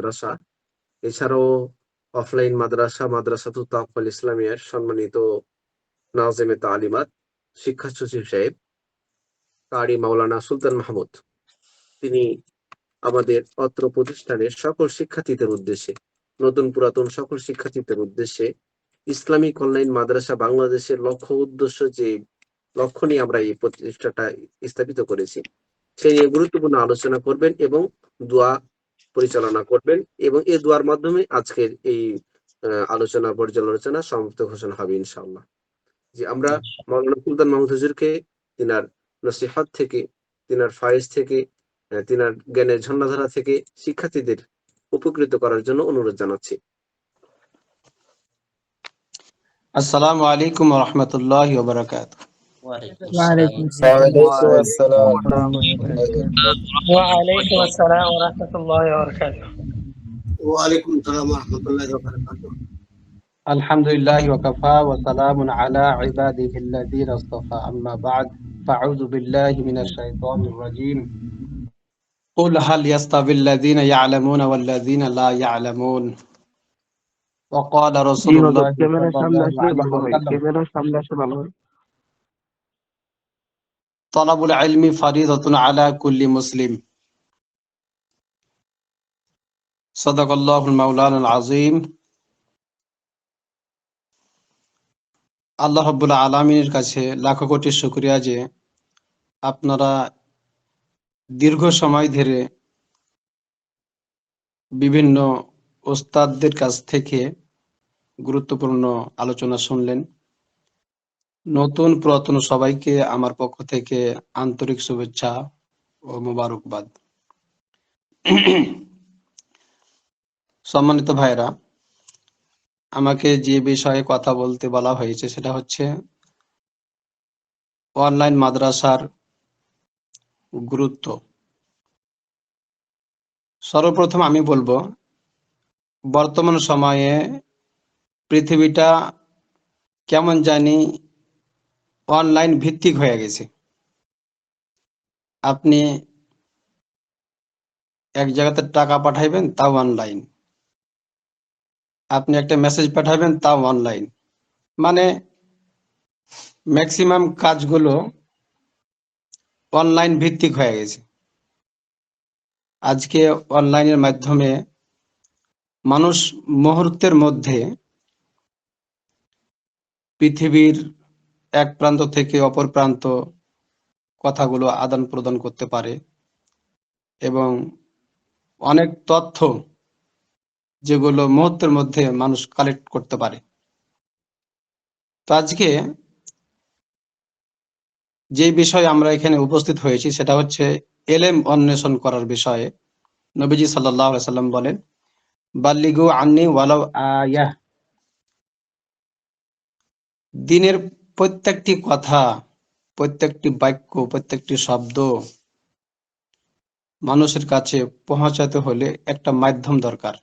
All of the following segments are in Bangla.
মাদ্রাসা। এছাড়াও অফলাইন মাদ্রাসা মাদ্রাসা তাকফল ইসলামিয়ার সম্মানিত নাজেমে তালিমাত শিক্ষা সচিব সাহেব কারি মাওলানা সুলতান মাহমুদ। তিনি আমাদের অত্র প্রতিষ্ঠানের সকল শিক্ষার্থীদের উদ্দেশ্যে, নতুন পুরাতন সকল শিক্ষার্থীদের উদ্দেশ্যে ইসলামিক অনলাইন মাদ্রাসা বাংলাদেশের লক্ষ্য উদ্দেশ্য যে লক্ষ্য নিয়ে আমরা এই প্রতিষ্ঠাটা স্থাপিত করেছি, সেই নিয়ে গুরুত্বপূর্ণ আলোচনা করবেন এবং দোয়া পরিচালনা করবেন এবং এই দোয়ার মাধ্যমে আজকের এই আলোচনা, পর্যালোচনা সমাপ্ত ঘোষণা হবে ইনশাআল্লাহ। যে আমরা মৌলানা সুলতান মাহমুদ হুজুরকে তিনার নসিহাত থেকে, তিনার ফায়েজ থেকে তিনার জ্ঞানের ঝর্ণাধারা থেকে শিক্ষার্থীদের উপকৃত করার জন্য অনুরোধ জানাচ্ছি। আসসালামু আলাইকুম রহমতুল্লাহ বারাকাত وعليكم السلام. وعليكم السلام. ورحمة الله وبركاته. وعليكم السلام ورحمة الله وبركاته. الحمد لله وكفى وسلام على عباده الذين اصطفى. أما بعد فأعوذ بالله من الشيطان الرجيم. قل هل يستوي الذين يعلمون والذين لا يعلمون؟ وقال رسول الله صلى الله عليه وسلم. তলাবুল আলমি ফারিদতুন আলা কুল্লি মুসলিম। সদাকল্লাহুল আজিম আল্লাহ রব্বুল আলমিনের কাছে লাখো কোটি শুক্রিয়া যে আপনারা দীর্ঘ সময় ধরে বিভিন্ন ওস্তাদদের কাছ থেকে গুরুত্বপূর্ণ আলোচনা শুনলেন। নতুন পুরাতন সবাইকে আমার পক্ষ থেকে আন্তরিক শুভেচ্ছা ও মোবারকবাদ। সম্মানিত ভাইরা আমাকে যে বিষয়ে কথা বলতে বলা হয়েছে সেটা হচ্ছে, অনলাইন মাদ্রাসার গুরুত্ব। সর্বপ্রথম আমি বলব, বর্তমান সময়ে পৃথিবীটা কেমন জানি অনলাইন ভিত্তিক হয়ে গেছে। আপনি এক জায়গাতে টাকা পাঠাইবেন, তাও অনলাইন আপনি একটা মেসেজ পাঠাবেন তাও অনলাইন মানে ম্যাক্সিমাম কাজগুলো অনলাইন ভিত্তিক হয়ে গেছে। আজকে অনলাইনের মাধ্যমে মানুষ মুহূর্তের মধ্যে পৃথিবীর এক প্রান্ত থেকে অপর প্রান্ত কথাগুলো আদান প্রদান করতে পারে এবং অনেক তথ্য যেগুলো মুহূর্তের মধ্যে মানুষ কালেক্ট করতে পারে। তো আজকে যে বিষয়ে আমরা এখানে উপস্থিত হয়েছি সেটা হচ্ছে এলেম অন্বেষণ করার বিষয়ে। নবীজি সাল্লাম বলেন, বাল্লিগু আন্নি ওয়ালাউ আয়াহ দিনের প্রত্যেকটি কথা, প্রত্যেকটি বাক্য, প্রত্যেকটি শব্দ মানুষের কাছে পৌঁছাতে হলে একটা মাধ্যম দরকার।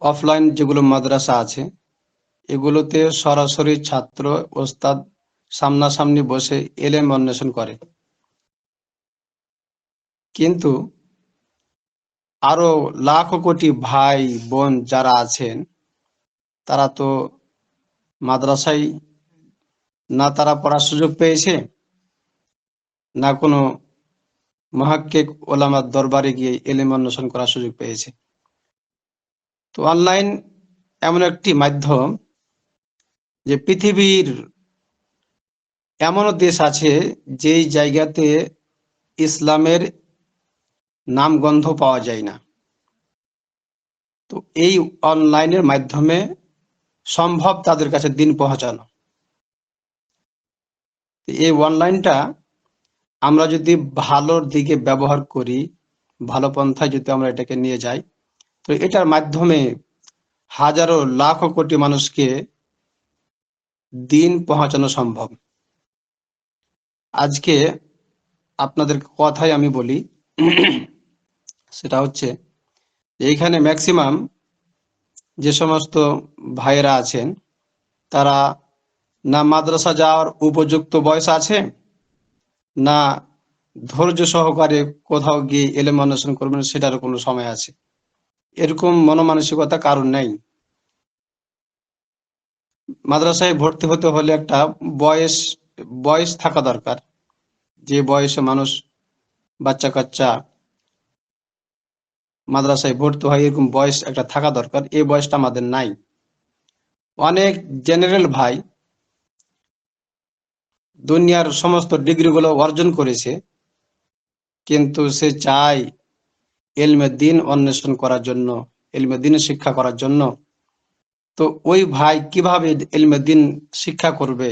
অফলাইন যেগুলো মাদ্রাসা আছে, এগুলোতে সরাসরি ছাত্র, ওস্তাদ সামনাসামনি বসে এলেম অন্বেষণ করে। কিন্তু আরও লাখো কোটি ভাই বোন যারা আছেন তারা তো মাদ্রাসায় না তারা পড়ার সুযোগ পেয়েছে, না কোনো মহাক্কেক ওলামার দরবারে গিয়ে এলেম অন্বেষণ করার সুযোগ পেয়েছে। তো অনলাইন এমন একটি মাধ্যম যে পৃথিবীর এমনও দেশ আছে যেই জায়গাতে ইসলামের নাম গন্ধ পাওয়া যায় না। তো এই অনলাইনের মাধ্যমে সম্ভব তাদের কাছে দিন পৌঁছানো। এই অনলাইনটা আমরা যদি ভালোর দিকে ব্যবহার করি, ভালো পন্থায় যদি আমরা এটাকে নিয়ে যাই, তো এটার মাধ্যমে হাজারো লাখো কোটি মানুষকে দিন পৌঁছানো সম্ভব। আজকে আপনাদের কথাই আমি বলি, সেটা হচ্ছে, এইখানে ম্যাক্সিমাম যে সমস্ত ভাইয়েরা আছেন, তারা না মাদ্রাসা যাওয়ার উপযুক্ত বয়স আছে, না ধৈর্য সহকারে কোথাও গিয়ে এলেম অন্বেষণ করবেন সেটারও কোনো সময় আছে। এরকম মনোমানসিকতা কারণ নেই। মাদ্রাসায় ভর্তি হতে হলে একটা বয়স বয়স থাকা দরকার। যে বয়সে মানুষ বাচ্চা কাচ্চা মাদ্রাসায় ভর্তি হয়, এরকম বয়স একটা থাকা দরকার। এই বয়সটা আমাদের নাই। অনেক জেনারেল ভাই দুনিয়ার সমস্ত ডিগ্রিগুলো অর্জন করেছে, কিন্তু সে চায় এলমে দিন অন্বেষণ করার জন্য, এলমে দিন শিক্ষা করার জন্য। তো ওই ভাই কীভাবে এলমে দিন শিক্ষা করবে?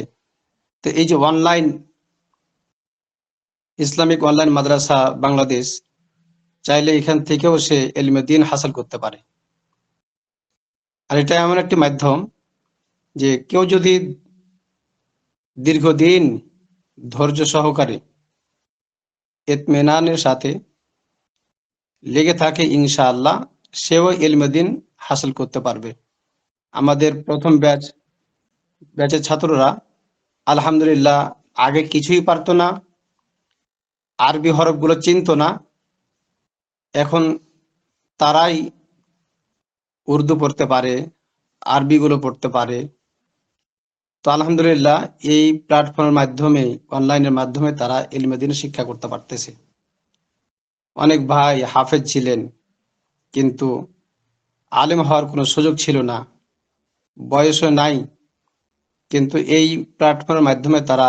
তো এই যে online Islamic online Madrasa Bangladesh চাইলে এখান থেকেও সে এলমে দিন হাসিল করতে পারে। আর এটা এমন একটি মাধ্যম যে কেউ যদি দীর্ঘদিন ধৈর্য সহকারে এতমেনানের সাথে লেগে থাকে, ইনশাআল্লাহ সেও এলমেদিন হাসিল করতে পারবে। আমাদের প্রথম ব্যাচ, ব্যাচের ছাত্ররা আলহামদুলিল্লাহ আগে কিছুই পারতো না, আরবি হরফগুলো চিনতো না এখন তারাই উর্দু পড়তে পারে, আরবিগুলো পড়তে পারে। তো আলহামদুলিল্লাহ, এই প্ল্যাটফর্মের মাধ্যমে অনলাইনের মাধ্যমে তারা ইলমেদিন শিক্ষা করতে পারতেছে। অনেক ভাই হাফেজ ছিলেন, কিন্তু আলেম হওয়ার কোনো সুযোগ ছিল না, বয়সও নাই, কিন্তু এই প্ল্যাটফর্মের মাধ্যমে তারা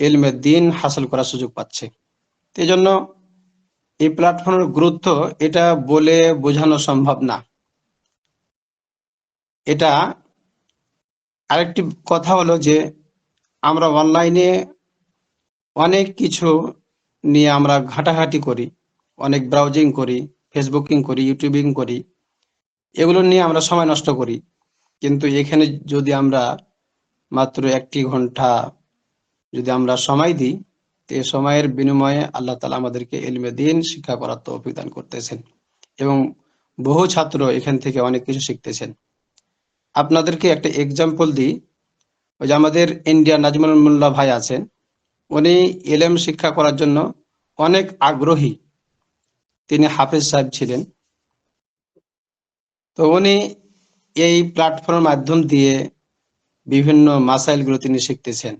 এলমে দিন হাসিল করার সুযোগ পাচ্ছে। এই জন্য এই প্ল্যাটফর্মের গুরুত্ব এটা বলে বোঝানো সম্ভব না। এটা আরেকটি কথা হলো যে, আমরা অনলাইনে অনেক কিছু নিয়ে আমরা ঘাটাঘাটি করি, অনেক ব্রাউজিং করি ফেসবুকিং করি ইউটিউবিং করি, এগুলো নিয়ে আমরা সময় নষ্ট করি। কিন্তু এখানে যদি আমরা মাত্র একটি ঘণ্টা যদি আমরা সময় দিই তো এই সময়ের বিনিময়ে আল্লাহ তালা আমাদেরকে এলমে দিন, শিক্ষা করার তো অভিদান করতেছেন এবং বহু ছাত্র এখান থেকে অনেক কিছু শিখতেছেন। আপনাদেরকে একটা এক্সাম্পল দিই। ওই যে আমাদের ইন্ডিয়া নাজমুল মোল্লা ভাই আছেন। উনি এলেম শিক্ষা করার জন্য অনেক আগ্রহী। তিনি হাফেজ সাহেব ছিলেন। তো উনি এই প্ল্যাটফর্মের মাধ্যম দিয়ে বিভিন্ন মাসাইলগুলো তিনি শিখতেছেন।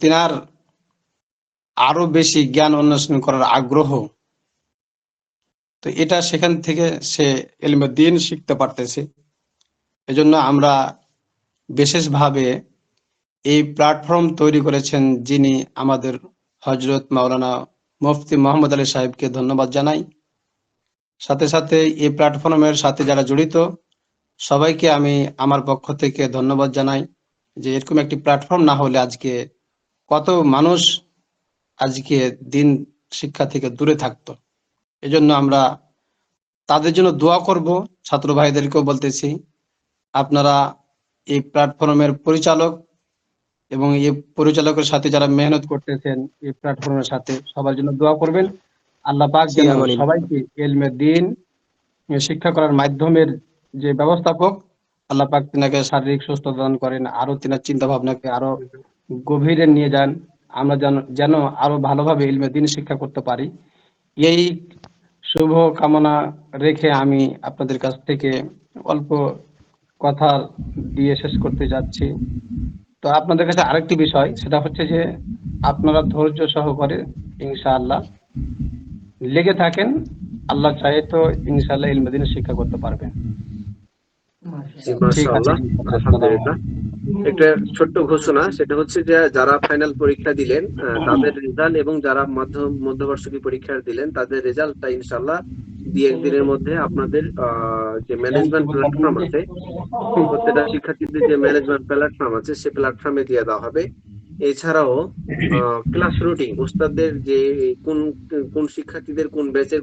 তিনার আরও বেশি জ্ঞান অন্বেষণ করার আগ্রহ, তো এটা সেখান থেকে সে এলমে দিন শিখতে পারতেছে। এজন্য আমরা বিশেষভাবে এই প্ল্যাটফর্ম তৈরি করেছেন যিনি আমাদের হজরত মাওলানা মুফতি মোহাম্মদ আলী সাহেবকে ধন্যবাদ জানাই। সাথে সাথে এই প্ল্যাটফর্মের সাথে যারা জড়িত, সবাইকে আমি আমার পক্ষ থেকে ধন্যবাদ জানাই যে এরকম একটি প্ল্যাটফর্ম না হলে আজকে কত মানুষ আজকে দিন শিক্ষা থেকে দূরে থাকতো। এজন্য আমরা তাদের জন্য দোয়া করব। ছাত্র ভাইদেরকেও বলতেছি আপনারা এই প্ল্যাটফর্মের পরিচালক এবং এই পরিচালকের সাথে যারা মেহনত করতেছেন এই প্ল্যাটফর্মের সাথে সবার জন্য দোয়া করবেন। আল্লাহ পাক যেন সবাইকে এলমে দিন শিক্ষা করার মাধ্যমের যে ব্যবস্থাপক আল্লাহ পাক তিনাকে শারীরিক সুস্থতা দান করেন আরও তিনার চিন্তা ভাবনাকে আরও গভীরে নিয়ে যান। আমরা যেন যেন আরও ভালোভাবে ইলমে দিন শিক্ষা করতে পারি। এই শুভ কামনা রেখে আমি আপনাদের কাছ থেকে অল্প কথা দিয়ে শেষ করতে যাচ্ছি। তো আপনাদের কাছে আরেকটি বিষয় সেটা হচ্ছে যে আপনারা ধৈর্য সহকারে ইনশাআল্লাহ লেগে থাকেন। আল্লাহ চাহে তো ইনশাআল্লাহ ইলমেদিন শিক্ষা করতে পারবেন। ঠিক আছে। একটা ছোট্ট ঘোষণা, সেটা হচ্ছে যে যারা ফাইনাল পরীক্ষা দিলেন তাদের রেজাল্ট এবং যারা মধ্য মধ্যবর্ষী পরীক্ষা দিলেন, তাদের রেজাল্টটা ইনশাআল্লাহ দুই একদিনের মধ্যে আপনাদের যে ম্যানেজমেন্ট প্ল্যাটফর্ম আছে, প্রত্যেকটা শিক্ষার্থীদের যে ম্যানেজমেন্ট প্ল্যাটফর্ম আছে, সে প্ল্যাটফর্মে দিয়ে দেওয়া হবে। এছাড়াও ক্লাস রুটিন উস্তাদদের যে কোন কোন শিক্ষার্থীদের কোন ব্যাচের